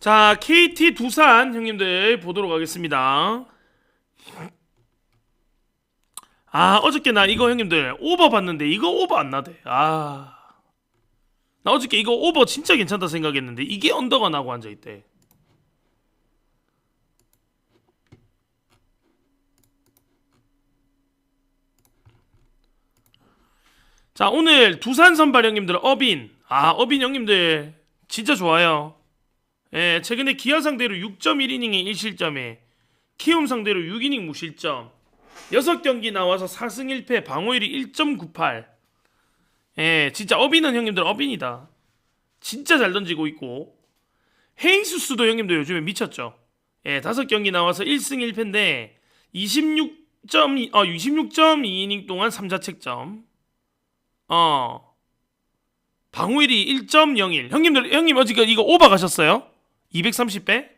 자, KT 두산 형님들 보도록 하겠습니다. 아, 어저께 나 이거 형님들 오버 봤는데 이거 오버 안 나대. 아. 나 어저께 이거 오버 진짜 괜찮다 생각했는데 이게 언더가 나고 앉아 있대. 자, 오늘 두산 선발 형님들 어빈. 아, 어빈 형님들 진짜 좋아요. 예, 최근에 기아 상대로 6.1이닝에 1실점에 키움 상대로 6이닝 무실점. 6경기 나와서 4승 1패 방어율이 1.98 예, 진짜 어빈은 형님들 어빈이다. 진짜 잘 던지고 있고. 헤이수스도 형님들 요즘에 미쳤죠. 예, 5경기 나와서 1승 1패인데 26점, 어, 26.2이닝 동안 3자책점. 어. 방어율이 1.01 형님들 형님 어저께 이거 오버 가셨어요? 230배?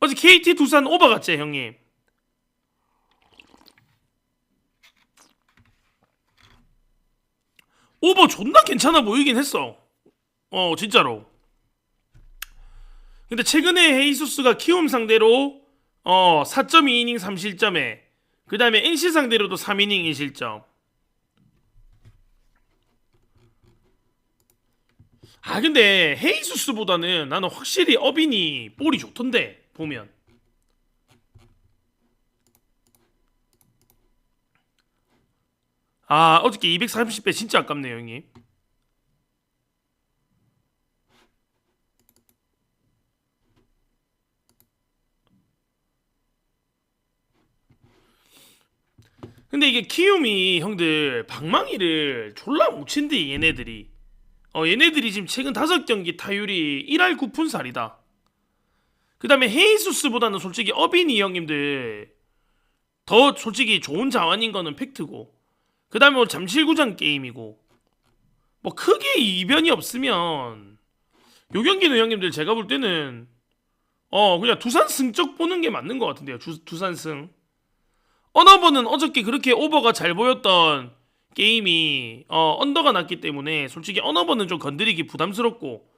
어제 KT 두산 오버 갔지 형님. 오버 존나 괜찮아 보이긴 했어. 어 진짜로. 근데 최근에 헤이수스가 키움 상대로 어 4.2이닝 3실점에 그 다음에 NC 상대로도 3이닝 1실점 아 근데 헤이수스보다는 나는 확실히 어빈이 볼이 좋던데 보면. 아 어저께 230배 진짜 아깝네요 형님. 근데 이게 키움이 형들 방망이를 졸라 못 친대 얘네들이 어, 얘네들이 지금 최근 다섯 경기 타율이 1할 9푼 살이다. 그 다음에 헤이수스보다는 솔직히 어빈이 형님들 더 솔직히 좋은 자원인 거는 팩트고 그 다음에 뭐 잠실구장 게임이고 뭐 크게 이변이 없으면 요 경기는 형님들 제가 볼 때는 어 그냥 두산 승적 보는 게 맞는 것 같은데요 주, 두산 승 어너버는 어저께 그렇게 오버가 잘 보였던 게임이 어, 언더가 났기 때문에 솔직히 언어버는 좀 건드리기 부담스럽고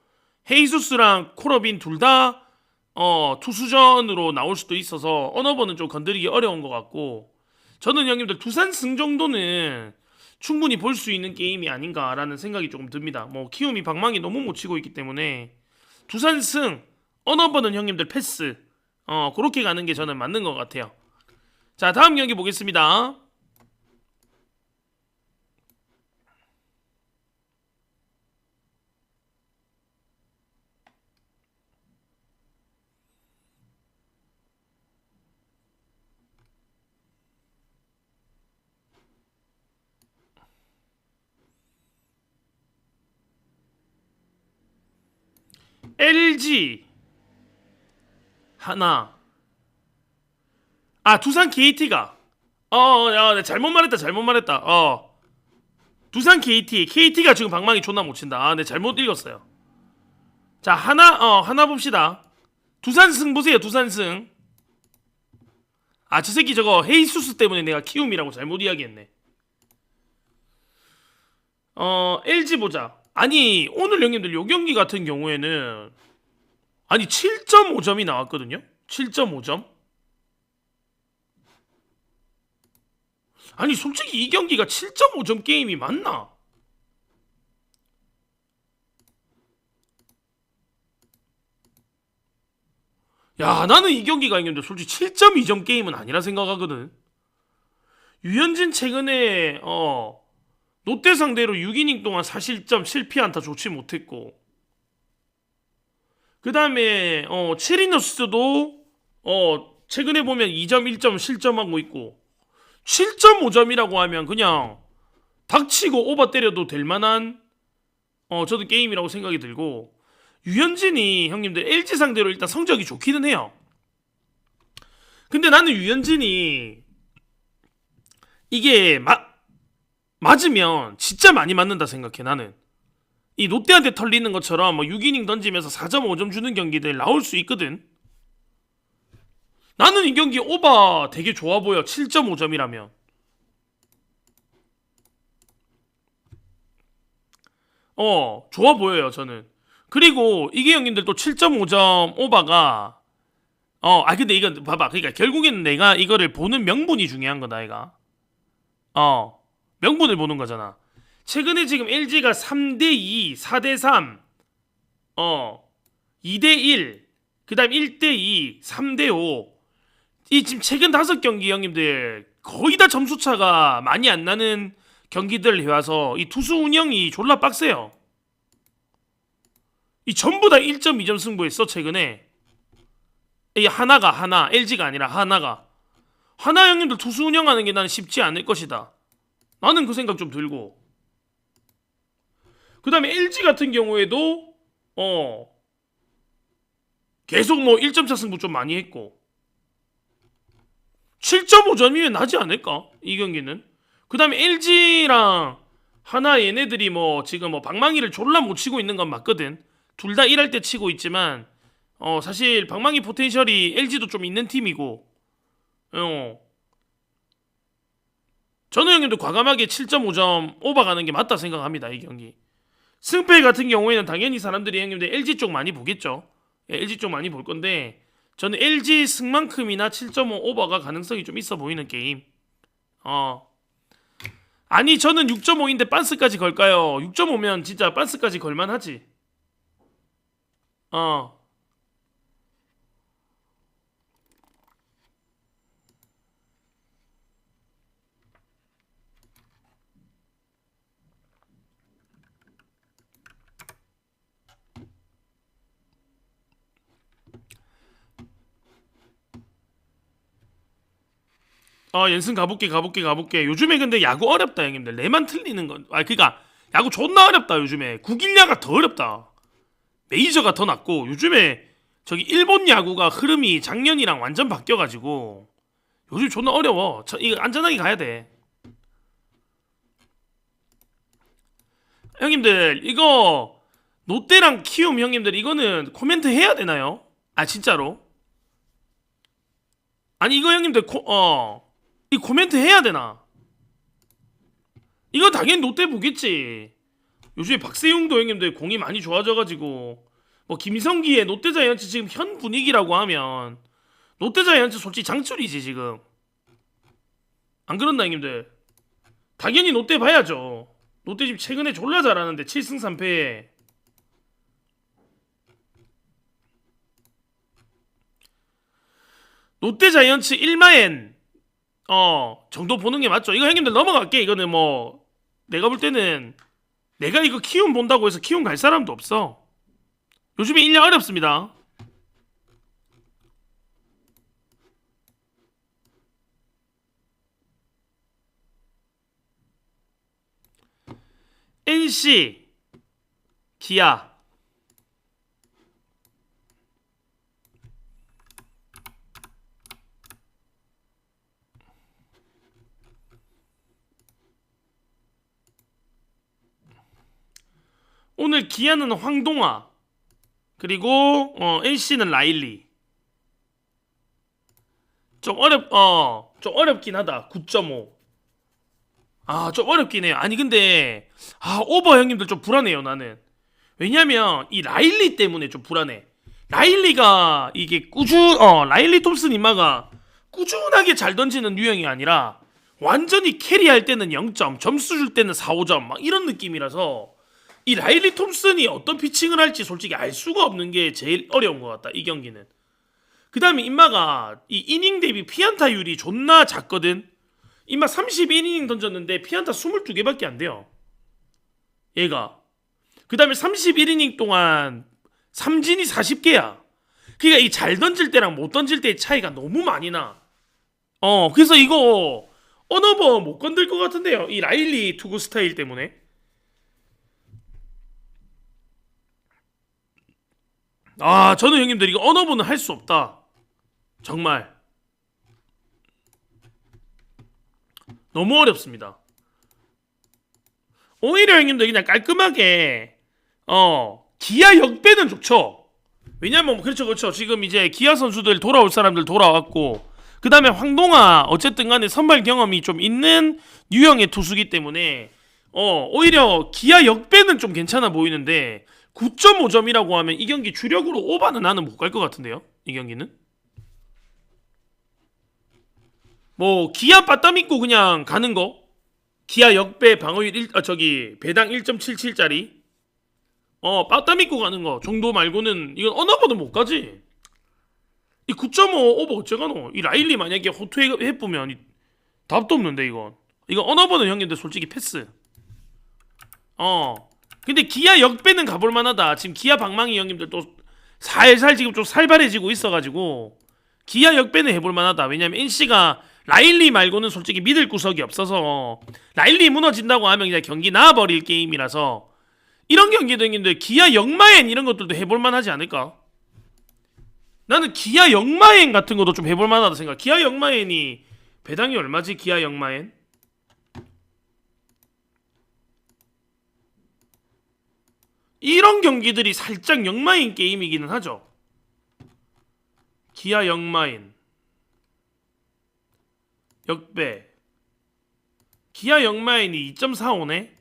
헤이수스랑 코러빈 둘다 어, 투수전으로 나올 수도 있어서 언어버는 좀 건드리기 어려운 것 같고 저는 형님들 두산 승 정도는 충분히 볼 수 있는 게임이 아닌가라는 생각이 조금 듭니다. 뭐 키움이 방망이 너무 못 치고 있기 때문에 두산 승 언어버는 형님들 패스 어 그렇게 가는 게 저는 맞는 것 같아요. 자 다음 경기 보겠습니다. LG 하나. 아 두산 KT가. 어야 내 잘못 말했다 잘못 말했다. 어. 두산 KT KT가 지금 방망이 존나 못 친다. 아내 잘못 읽었어요. 자 하나 어 하나 봅시다. 두산승 보세요 두산승. 아 저 새끼 저거 헤이수스 때문에 내가 키움이라고 잘못 이야기했네. 어 LG 보자 아니 오늘 형님들 요 경기 같은 경우에는 아니 7.5점이 나왔거든요. 7.5점. 아니 솔직히 이 경기가 7.5점 게임이 맞나? 야 나는 이 경기가 있는데 솔직히 7.2점 게임은 아니라 생각하거든. 유현진 최근에 어 롯데 상대로 6이닝 동안 4실점 7피안타 좋지 못했고. 그 다음에 어 체리너스도 어 최근에 보면 2점 1점 실점하고 있고. 7.5점이라고 하면 그냥 닥치고 오버 때려도 될 만한 어 저도 게임이라고 생각이 들고. 유현진이 형님들 LG 상대로 일단 성적이 좋기는 해요. 근데 나는 유현진이 이게 마, 맞으면 진짜 많이 맞는다 생각해 나는. 이 롯데한테 털리는 것처럼 뭐 6이닝 던지면서 4.5점 주는 경기들 나올 수 있거든. 나는 이 경기 오바 되게 좋아 보여 7.5점이라면. 어 좋아 보여요 저는. 그리고 이게 형님들 또 7.5점 오바가 어, 아 근데 이건 봐봐. 그러니까 결국에는 내가 이거를 보는 명분이 중요한 거다, 이가. 어, 명분을 보는 거잖아. 최근에 지금 LG가 3대 2, 4대 3, 어, 2대 1, 그다음 1대 2, 3대 5. 이 지금 최근 다섯 경기 형님들 거의 다 점수 차가 많이 안 나는 경기들을 해와서 이 투수 운영이 졸라 빡세요. 이 전부 다 1.2점 승부했어 최근에. 이 하나가 하나 LG가 아니라 하나가 하나 형님들 투수 운영하는 게 나는 쉽지 않을 것이다. 나는 그 생각 좀 들고. 그 다음에 LG 같은 경우에도 어 계속 뭐 1점차 승부 좀 많이 했고 7.5점이면 나지 않을까 이 경기는. 그 다음에 LG랑 하나 얘네들이 뭐 지금 뭐 방망이를 졸라 못 치고 있는 건 맞거든. 둘 다 일할 때 치고 있지만 어 사실 방망이 포텐셜이 LG도 좀 있는 팀이고 어 저는 형님도 과감하게 7.5점 오버가는 게 맞다 생각합니다 이 경기. 승패 같은 경우에는 당연히 사람들이 형님들 LG 쪽 많이 보겠죠. 예, LG 쪽 많이 볼 건데 저는 LG 승만큼이나 7.5 오버가 가능성이 좀 있어 보이는 게임. 어. 아니 저는 6.5인데 빤스까지 걸까요? 6.5면 진짜 빤스까지 걸만하지. 어 아 연승 가볼게 가볼게 가볼게. 요즘에 근데 야구 어렵다 형님들. 내만 틀리는 건 아 그니까 야구 존나 어렵다 요즘에. 국일야가 더 어렵다. 메이저가 더 낫고 요즘에 저기 일본 야구가 흐름이 작년이랑 완전 바뀌어가지고 요즘 존나 어려워. 저 이거 안전하게 가야 돼. 형님들 이거 롯데랑 키움 형님들 이거는 코멘트 해야 되나요? 아 진짜로? 아니 이거 형님들 코, 어, 이 코멘트 해야 되나? 이거 당연히 롯데 보겠지. 요즘에 박세웅도 형님들 공이 많이 좋아져가지고 뭐 김성기의 롯데자이언츠 지금 현 분위기라고 하면 롯데자이언츠 솔직히 장출이지 지금. 안 그런다 형님들. 당연히 롯데 봐야죠. 롯데 지금 최근에 졸라 잘하는데 7승 3패. 롯데 자이언츠 1마엔 어 정도 보는 게 맞죠. 이거 형님들 넘어갈게. 이거는 뭐 내가 볼 때는 내가 이거 키움 본다고 해서 키움 갈 사람도 없어. 요즘에 1년 어렵습니다. NC 기아 오늘 기아는 황동아. 그리고 어, NC는 라일리. 좀 어렵 어 좀 어렵긴 하다. 9.5 아 좀 어렵긴 해요. 아니 근데 아 오버 형님들 좀 불안해요 나는. 왜냐면 이 라일리 때문에 좀 불안해. 라일리가 이게 꾸준 어 라일리 톰슨 인마가 꾸준하게 잘 던지는 유형이 아니라 완전히 캐리할 때는 0점 점수 줄 때는 4, 5점 막 이런 느낌이라서 이 라일리 톰슨이 어떤 피칭을 할지 솔직히 알 수가 없는 게 제일 어려운 것 같다 이 경기는. 그 다음에 임마가 이 이닝 대비 피안타율이 존나 작거든. 임마 31이닝 던졌는데 피안타 22개밖에 안 돼요. 얘가. 그 다음에 31이닝 동안 삼진이 40개야. 그러니까 이 잘 던질 때랑 못 던질 때의 차이가 너무 많이 나 어 그래서 이거 어너버 못 건들 것 같은데요. 이 라일리 투구 스타일 때문에 아, 저는 형님들 이거 언어부는 할수 없다. 정말 너무 어렵습니다. 오히려 형님들 그냥 깔끔하게 어 기아 역배는 좋죠. 왜냐면 뭐 그렇죠 그렇죠 지금 이제 기아 선수들 돌아올 사람들 돌아왔고 그 다음에 황동아 어쨌든 간에 선발 경험이 좀 있는 유형의 투수기 때문에 어 오히려 기아 역배는 좀 괜찮아 보이는데 9.5점이라고 하면 이 경기 주력으로 오바는 나는 못 갈 것 같은데요. 이 경기는. 뭐 기아 빠따 믿고 그냥 가는 거. 기아 역배 방어율 1, 아, 저기 배당 1.77짜리. 어 빠따 믿고 가는 거 정도 말고는 이건 어느 번도 못 가지. 이 9.5 오버 어째가노? 이 라일리 만약에 호투에 해보면 이- 답도 없는데 이건. 어느 번은 형님들 솔직히 패스. 어. 근데 기아 역배는 가볼 만하다. 지금 기아 방망이 형님들 또 살살 지금 좀 살벌해지고 있어가지고 기아 역배는 해볼 만하다. 왜냐면 NC가 라일리 말고는 솔직히 믿을 구석이 없어서 라일리 무너진다고 하면 그냥 경기 나와버릴 게임이라서 이런 경기도 형님들 기아 역마엔 이런 것들도 해볼 만하지 않을까? 나는 기아 역마엔 같은 것도 좀 해볼 만하다 생각. 기아 역마엔이 배당이 얼마지? 기아 역마엔? 이런 경기들이 살짝 역마인 게임이기는 하죠. 기아 역마인 역배 기아 역마인이 2.45네.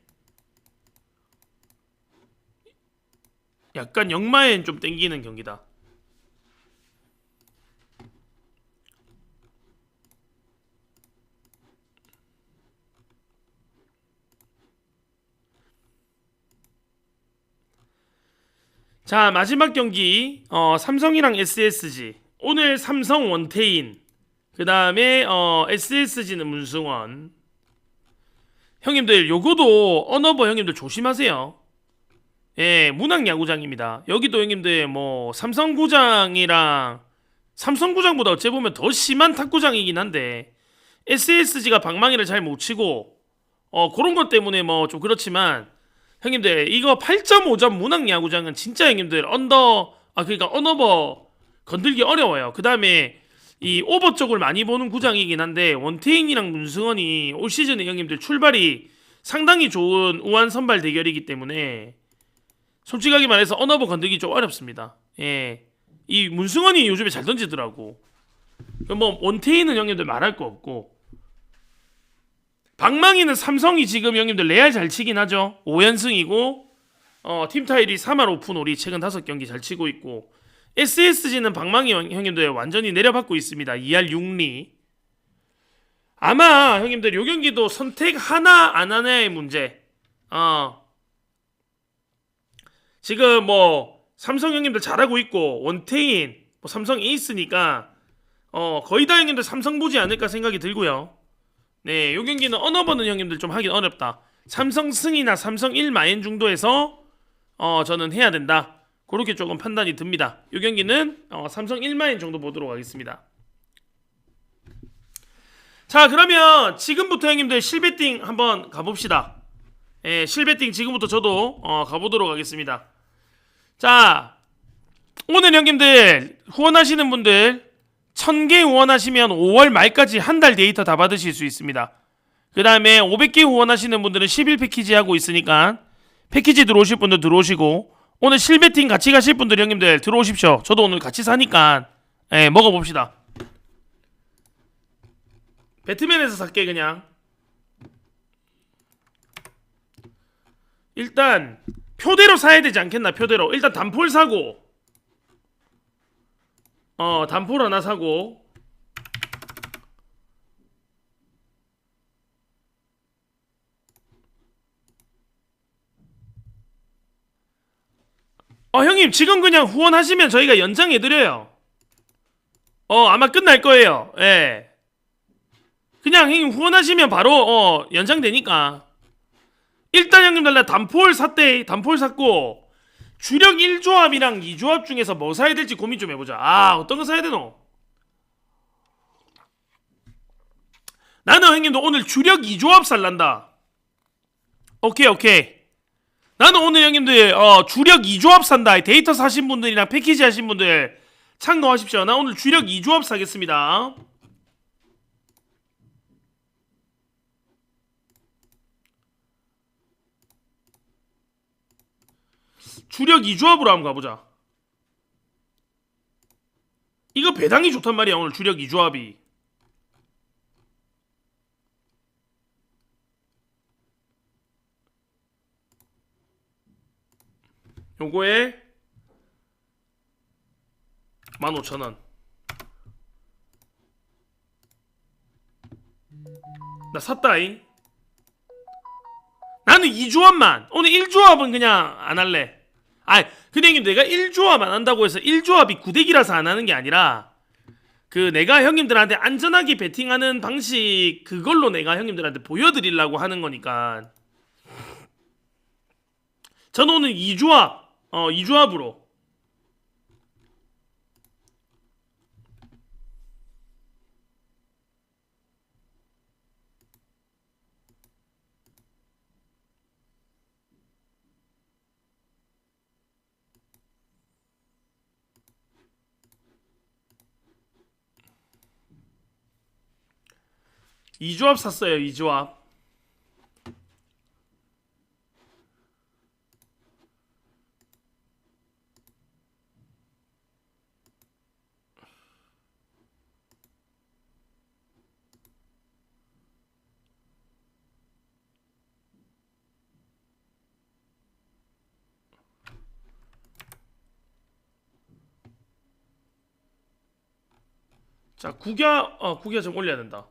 약간 역마인 좀 땡기는 경기다. 자 마지막 경기. 어, 삼성이랑 SSG 오늘 삼성 원태인. 그 다음에 어, SSG는 문승원. 형님들 요거도 언어버 형님들 조심하세요. 예 문학 야구장입니다. 여기도 형님들 뭐 삼성구장이랑 삼성구장보다 어째 보면 더 심한 탁구장이긴 한데 SSG가 방망이를 잘 못 치고 어 그런 것 때문에 뭐 좀 그렇지만 형님들 이거 8.5점 문학 야구장은 진짜 형님들 언더 아 그러니까 언어버 건들기 어려워요. 그 다음에 이 오버 쪽을 많이 보는 구장이긴 한데 원태인이랑 문승원이 올 시즌에 형님들 출발이 상당히 좋은 우한 선발 대결이기 때문에 솔직하게 말해서 언어버 건들기 좀 어렵습니다. 예, 이 문승원이 요즘에 잘 던지더라고. 뭐 원태인은 형님들 말할 거 없고 방망이는 삼성이 지금 형님들 레알 잘 치긴 하죠. 5연승이고 어, 팀 타일이 3할 오픈 올이 최근 5경기 잘 치고 있고 SSG는 방망이 형- 형님들 완전히 내려받고 있습니다. 2할 6리. 아마 형님들 요 경기도 선택 하나 안 하나의 문제. 어. 지금 뭐 삼성 형님들 잘하고 있고 원태인 뭐 삼성 에이스니까 어 거의 다 형님들 삼성 보지 않을까 생각이 들고요. 네, 요 경기는 언어버는 형님들 좀 하긴 어렵다. 삼성 승이나 삼성 1 마인 정도에서 어 저는 해야 된다. 그렇게 조금 판단이 듭니다. 요 경기는 어, 삼성 1 마인 정도 보도록 하겠습니다. 자, 그러면 지금부터 형님들 실베팅 한번 가봅시다. 예, 실베팅 지금부터 저도 어, 가보도록 하겠습니다. 자, 오늘 형님들 후원하시는 분들 1000개 후원하시면 5월 말까지 한 달 데이터 다 받으실 수 있습니다. 그 다음에 500개 후원하시는 분들은 10일 패키지 하고 있으니까 패키지 들어오실 분들 들어오시고 오늘 실베팅 같이 가실 분들 형님들 들어오십시오. 저도 오늘 같이 사니까 예, 먹어봅시다. 배트맨에서 살게 그냥. 일단 표대로 사야 되지 않겠나 표대로. 일단 단폴 사고 어 단폴 하나 사고. 어 형님 지금 그냥 후원하시면 저희가 연장해드려요. 어 아마 끝날 거예요. 예. 그냥 형님 후원하시면 바로 어 연장되니까. 일단 형님들 나 단폴 샀대. 단폴 샀고 주력 1조합이랑 2조합 중에서 뭐 사야 될지 고민 좀 해보자. 아, 어떤 거 사야 되노? 나는 형님도 오늘 주력 2조합 살란다. 오케이, 오케이. 나는 오늘 형님들 어, 주력 2조합 산다. 데이터 사신 분들이랑 패키지 하신 분들 참고하십시오. 나 오늘 주력 2조합 사겠습니다. 주력 2조합으로 한번 가보자. 이거 배당이 좋단 말이야 오늘 주력 2조합이. 요거에 15,000원. 나 샀다잉. 나는 2조합만. 오늘 1조합은 그냥 안 할래. 아, 근데 형님 내가 1조합 안 한다고 해서 1조합이 구대기라서 안 하는 게 아니라 그 내가 형님들한테 안전하게 베팅하는 방식 그걸로 내가 형님들한테 보여드리려고 하는 거니까. 저는 오늘 2조합, 어, 2조합으로. 이조합 샀어요, 이조합 자, 구겨, 어, 구겨 좀 올려야 된다.